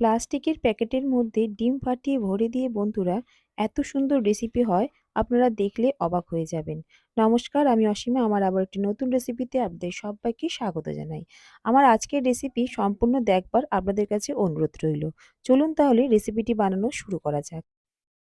প্লাস্টিকের প্যাকেটের মধ্যে ডিম ফাটিয়ে ভরে দিয়ে বন্ধুরা, এত সুন্দর রেসিপি হয়, আপনারা দেখলে অবাক হয়ে যাবেন। নমস্কার, আমি অসীমা, আমার আবার একটি নতুন রেসিপিতে আপনাদের সবাইকে স্বাগত জানাই। আমার আজকের রেসিপি সম্পূর্ণ দেখবার আপনাদের কাছে অনুরোধ রইল। চলুন তাহলে রেসিপিটি বানানো শুরু করা যাক।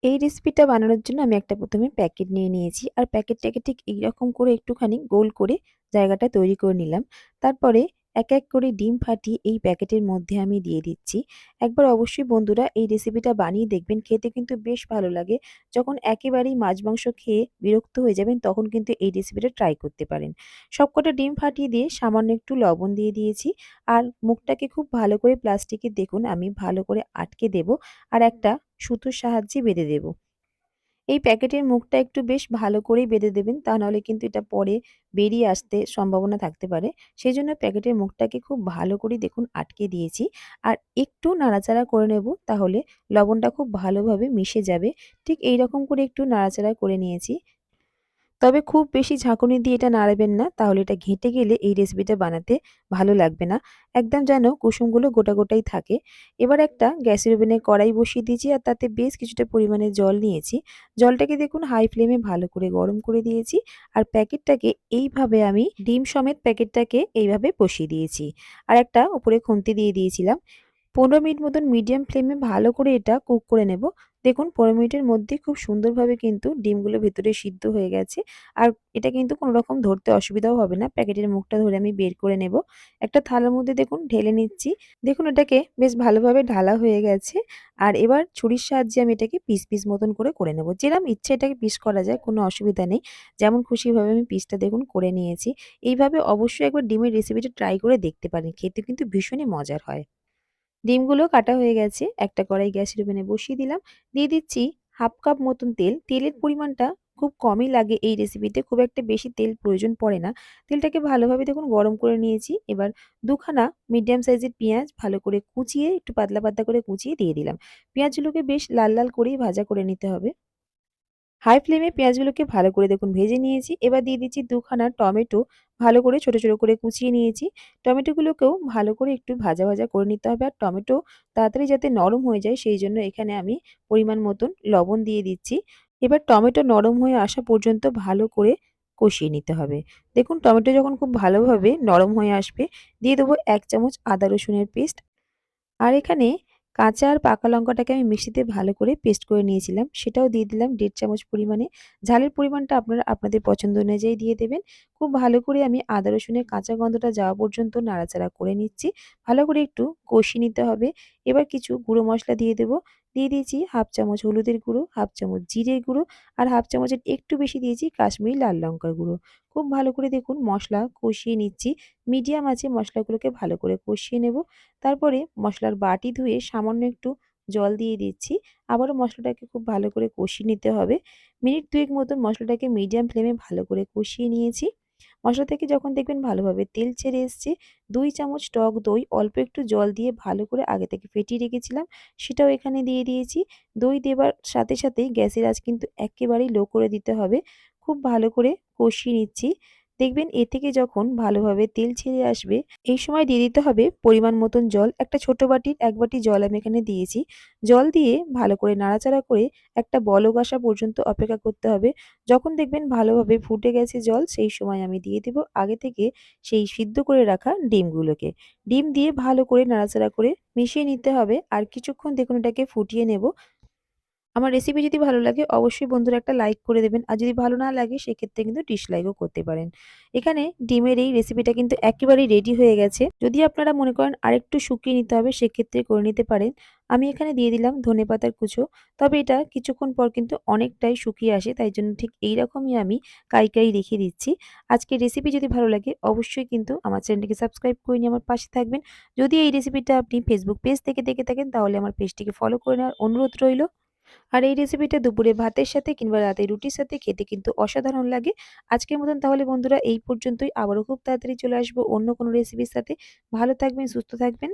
এই রেসিপিটা বানানোর জন্য আমি একটা প্রথমে প্যাকেট নিয়ে নিয়েছি, আর প্যাকেটটাকে ঠিক এইরকম করে একটুখানি গোল করে জায়গাটা তৈরি করে নিলাম। তারপরে এক এক করে ডিম ফাটিয়ে এই প্যাকেটের মধ্যে আমি দিয়ে দিচ্ছি। একবার অবশ্যই বন্ধুরা এই রেসিপিটা বানিয়ে দেখবেন, খেতে কিন্তু বেশ ভালো লাগে। যখন একেবারেই মাছ মাংস খেয়ে বিরক্ত হয়ে যাবেন, তখন কিন্তু এই রেসিপিটা ট্রাই করতে পারেন। সবকটা ডিম ফাটিয়ে দিয়ে সামান্য একটু লবণ দিয়ে দিয়েছি। আর মুখটাকে খুব ভালো করে প্লাস্টিকে দেখুন, আমি ভালো করে আটকে দেব। আর একটা সুতোর সাহায্যে বেঁধে দেবো। এই প্যাকেটের মুখটা একটু বেশ ভালো করেই বেঁধে দেবেন, তা নাহলে কিন্তু এটা পরে বেরিয়ে আসতে সম্ভাবনা থাকতে পারে। সেই জন্য প্যাকেটের মুখটাকে খুব ভালো করে দেখুন আটকে দিয়েছি। আর একটু নাড়াচাড়া করে নেব, তাহলে লবণটা খুব ভালোভাবে মিশে যাবে। ঠিক এই রকম করে একটু নাড়াচাড়া করে নিয়েছি। তবে খুব বেশি ঝাঁকুনি দিয়ে এটা নাড়াবেন না। তাহলে এটা ঘেঁটে গেলে এই রেসিপিটা বানাতে ভালো লাগবে না। একদম যেন কুসুমগুলো গোটা গোটাই থাকে। এবার একটা গ্যাসের ওভেনে কড়াই বসিয়ে দিয়েছি আর তাতে বেশ কিছুটা পরিমাণে জল নিয়েছি। জলটাকে দেখুন হাই ফ্লেমে ভালো করে গরম করে দিয়েছি আর প্যাকেটটাকে এইভাবে আমি ডিম সমেত প্যাকেটটাকে এইভাবে বসিয়ে দিয়েছি। আর একটা উপরে খুন্তি দিয়ে দিয়েছিলাম। পনেরো মিনিট মতন মিডিয়াম ফ্লেমে ভালো করে এটা কুক করে নেব। দেখুন, পনেরো মিনিটের মধ্যে খুব সুন্দরভাবে কিন্তু ডিমগুলো ভেতরে সিদ্ধ হয়ে গেছে। আর এটা কিন্তু কোনো রকম ধরতে অসুবিধাও হবে না। প্যাকেটের মুখটা ধরে আমি বের করে নেব। একটা থালার মধ্যে দেখুন, ঢেলে নিচ্ছি। দেখুন, এটাকে বেশ ভালোভাবে ঢালা হয়ে গেছে। আর এবার ছুরির সাহায্যে আমি এটাকে পিস পিস মতন করে করে নেব। যেরকম ইচ্ছে এটাকে পিস করা যায়, কোনো অসুবিধা নেই। যেমন খুশিভাবে আমি পিসটা দেখুন, করে নিয়েছি। এইভাবে অবশ্যই একবার ডিমের রেসিপিটা ট্রাই করে দেখতে পারেন। খেতে কিন্তু ভীষণই মজার হয়। ডিমগুলো কাটা হয়ে গেছে, একটা কড়াই গ্যাসের ওভেনে বসিয়ে দিলাম। দিয়ে দিচ্ছি হাফ কাপ মতন তেল। তেলের পরিমাণটা খুব কমই লাগে এই রেসিপিতে খুব একটা বেশি তেল প্রয়োজন পড়ে না। তেলটাকে ভালোভাবে দেখুন গরম করে নিয়েছি। এবার দুখানা মিডিয়াম সাইজের পেঁয়াজ ভালো করে কুচিয়ে, একটু পাতলা পাতলা করে কুচিয়ে দিয়ে দিলাম। পেঁয়াজগুলোকে বেশ লাল লাল করেই ভাজা করে নিতে হবে। হাই ফ্লেমে পেঁয়াজগুলোকে ভালো করে দেখুন, ভেজে নিয়েছি। এবার দিয়ে দিচ্ছি দুখানা টমেটো। ভালো করে, ছোট ছোট করে কুচিয়ে নিয়েছি। টমেটোগুলোকেও ভালো করে একটু ভাজা ভাজা করে নিতে হবে। আর টমেটো তাড়াতাড়ি যাতে নরম হয়ে যায়, সেই জন্য এখানে আমি পরিমাণ মতন লবণ দিয়ে দিচ্ছি। এবার টমেটো নরম হয়ে আসা পর্যন্ত ভালো করে কষিয়ে নিতে হবে। দেখুন, টমেটো যখন খুব ভালোভাবে নরম হয়ে আসবে, দিয়ে দেবো এক চামচ আদা রসুনের পেস্ট। আর এখানে কাঁচা আর পাকা লঙ্কাটাকে আমি মিষ্টিতে ভালো করে পেস্ট করে নিয়েছিলাম। সেটাও দিয়ে দিলাম দেড় চামচ পরিমাণে। ঝালের পরিমাণটা আপনারা, আপনাদের পছন্দ অনুযায়ী দিয়ে দেবেন। খুব ভালো করে আমি আদা, রসুনের কাঁচা গন্ধটা যাওয়া পর্যন্ত নাড়াচাড়া করে নিচ্ছি। ভালো করে একটু কষিয়ে নিতে হবে। এবার কিছু গুঁড়ো মশলা দিয়ে দেবো। দিয়ে দিয়েছি হাফ চামচ হলুদের গুঁড়ো, হাফ চামচ জিরের গুঁড়ো আর হাফ চামচের একটু বেশি দিয়েছি কাশ্মীরি লাল লঙ্কার গুঁড়ো। খুব ভালো করে দেখুন মশলা কষিয়ে নিচ্ছি। মিডিয়াম আছে মশলাগুলোকে ভালো করে কষিয়ে নেব। তারপরে মশলার বাটি ধুয়ে সামান্য একটু জল দিয়ে দিচ্ছি। আবারও মশলাটাকে খুব ভালো করে কষিয়ে নিতে হবে। মিনিট দুয়েক মতন মশলাটাকে মিডিয়াম ফ্লেমে ভালো করে কষিয়ে নিয়েছি। মশলা থেকে যখন দেখবেন ভালোভাবে তেল ছেড়ে এসছে, দুই চামচ টক দই অল্প একটু জল দিয়ে ভালো করে আগে থেকে ফেটিয়ে রেখেছিলাম, সেটাও এখানে দিয়ে দিয়েছি। দই দেবার সাথে সাথেই গ্যাসের আজ কিন্তু একেবারেই লো করে দিতে হবে। খুব ভালো করে কষিয়ে নিচ্ছি। দেখবেন এ থেকে যখন ভালোভাবে তেল ছেড়ে আসবে, এই সময় দিয়ে দিতে হবে পরিমাণ মতন জল। একটা ছোট বাটির এক বাটি জল আমি এখানে দিয়েছি। জল দিয়ে ভালো করে নাড়াচাড়া করে একটা বলক আসা পর্যন্ত অপেক্ষা করতে হবে। যখন দেখবেন ভালোভাবে ফুটে গেছে জল, সেই সময় আমি দিয়ে দেব আগে থেকে সেই সিদ্ধ করে রাখা ডিমগুলোকে। ডিম দিয়ে ভালো করে নাড়াচাড়া করে মিশিয়ে নিতে হবে। আর কিছুক্ষণ দেখুন এটাকে ফুটিয়ে নেব। আমার রেসিপি যদি ভালো লাগে, অবশ্যই বন্ধুরা একটা লাইক করে দেবেন। আর যদি ভালো না লাগে, সেক্ষেত্রে কিন্তু ডিসলাইকও করতে পারেন। এখানে ডিমের এই রেসিপিটা কিন্তু একেবারেই রেডি হয়ে গেছে। যদি আপনারা মনে করেন আরেকটু শুকিয়ে নিতে হবে, সেক্ষেত্রে করে নিতে পারেন। আমি এখানে দিয়ে দিলাম ধনে পাতার কুচো। তবে এটা কিছুক্ষণ পর কিন্তু অনেকটাই শুকিয়ে আসে, তাই জন্য ঠিক এইরকমই আমি কাই কাই রেখে দিচ্ছি। আজকে রেসিপি যদি ভালো লাগে, অবশ্যই কিন্তু আমার চ্যানেলটিকে সাবস্ক্রাইব করে নিয়ে আমার পাশে থাকবেন। যদি এই রেসিপিটা আপনি ফেসবুক পেজ থেকে দেখে থাকেন, তাহলে আমার পেজটিকে ফলো করে নেওয়ার অনুরোধ রইল। আর এই রেসিপিটা দুপুরে ভাতের সাথে কিংবা রাতে রুটির সাথে খেতে কিন্তু অসাধারণ লাগে। আজকের মতন তাহলে বন্ধুরা এই পর্যন্তই। আবারও খুব তাড়াতাড়ি চলে আসব অন্য কোনো রেসিপির সাথে। ভালো থাকবেন, সুস্থ থাকবেন।